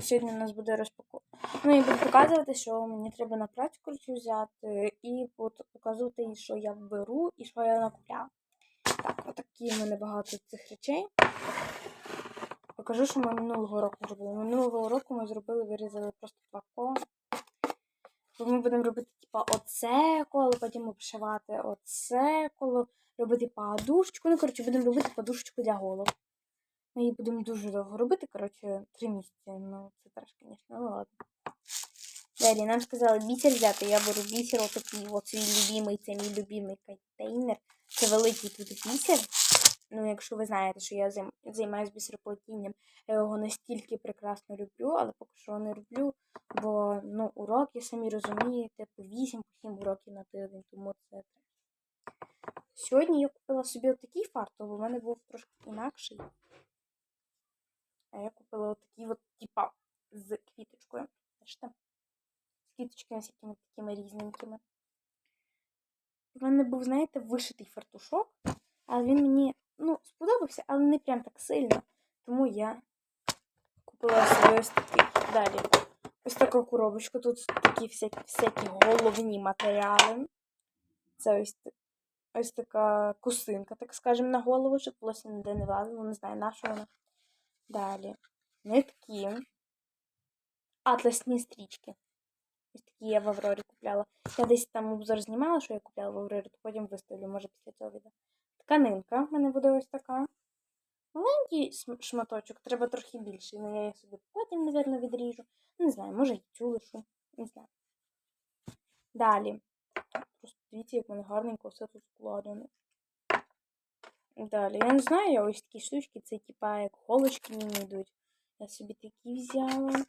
Сьогодні у нас буде розпаковка. Ну, я буду показувати, що мені треба на коротше, взяти, і показувати, що я беру і що я накупляла. Так, отакі в мене багато цих речей. Покажу, що ми минулого року робили. Минулого року ми зробили, вирізали просто два кола. Ми будемо робити, типа, оце коло, потім обшивати оце коло, робити подушечку. Ну, коротше, будемо робити подушечку для голов. Ми її будемо дуже довго робити, коротше, три місяці. Ну, це теж, звісно, ну ладно. Далі нам сказали бісер взяти. Я беру бісер, отакий, от свій любимий, це мій любимий контейнер. Це великий тут бісер. Ну, якщо ви знаєте, що я займаюся бісероплетінням, я його настільки прекрасно люблю, але поки що не роблю, бо ну, уроки, самі розумієте, по 8 по 7 уроків на тиждень, тому це. Сьогодні я купила собі отакий фартух, бо в мене був трошки інакший. А я купила отакий от, типа, з квіточкою. Бачите? З квіточками всякими такими різненькими. У мене був, знаєте, вишитий фартушок, але він мені ну, сподобався, але не прям так сильно. Тому я купила собі ось такий. Далі. Ось таку коробочку. Тут такі всякі, всякі головні матеріали. Це ось, ось така кусинка, так скажемо, на голову, щоб волосся ніде не влазило. Не знаю, на що вона. Далі. Нитки. Атласні стрічки. Ось такі я в Аврорі купляла. Я десь там обзор знімала, що я купляла в Аврорі, то потім виставлю, може, після цього відео. Тканинка в мене буде ось така. Маленький шматочок, треба трохи більший, але я її собі потім, напевно, відріжу. Не знаю, може і цю лишу. Не знаю. Далі. Просто дивіться, як мене гарненько все тут складено. Далі. Я не знаю, я ось такі штучки, це типа як голочки мені йдуть. Я собі такі взяла.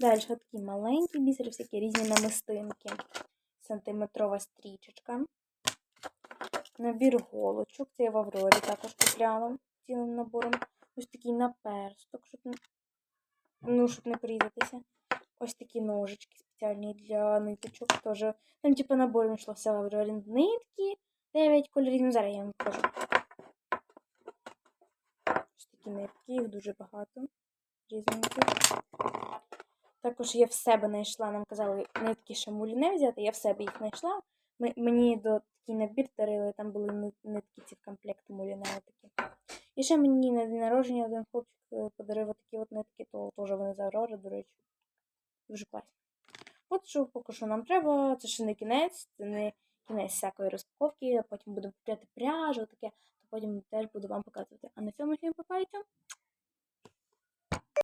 Далі такі маленькі бісери, всякі різні намистинки. Сантиметрова стрічечка. Набір голочок. Це я в Аврорі також купляла цілим набором. Ось такий наперсток, щоб ну, щоб не порізатися. Ось такі ножички спеціальні для ниточок. Теж. Там, типу, набором йшло все в Аврорі нитки. 9 кольорів. Ну, зараз я вам покажу. Такі нитки, їх дуже багато. Різненьких. Також я в себе знайшла, нам казали нитки шамулі не взяти, я в себе їх знайшла. Мені до такий набір дарили, там були нитки ці в комплекті муліне такі. І ще мені на день народження один хлопчик е, подарив такі от нитки, то теж вони з Аврори, до речі. Дуже класні. От що поки що нам треба, це ще не кінець, це не кінець всякої розпаковки, потім будемо купляти пряжу, таке, потім теж буду вам показувати. А на цьому всім попається.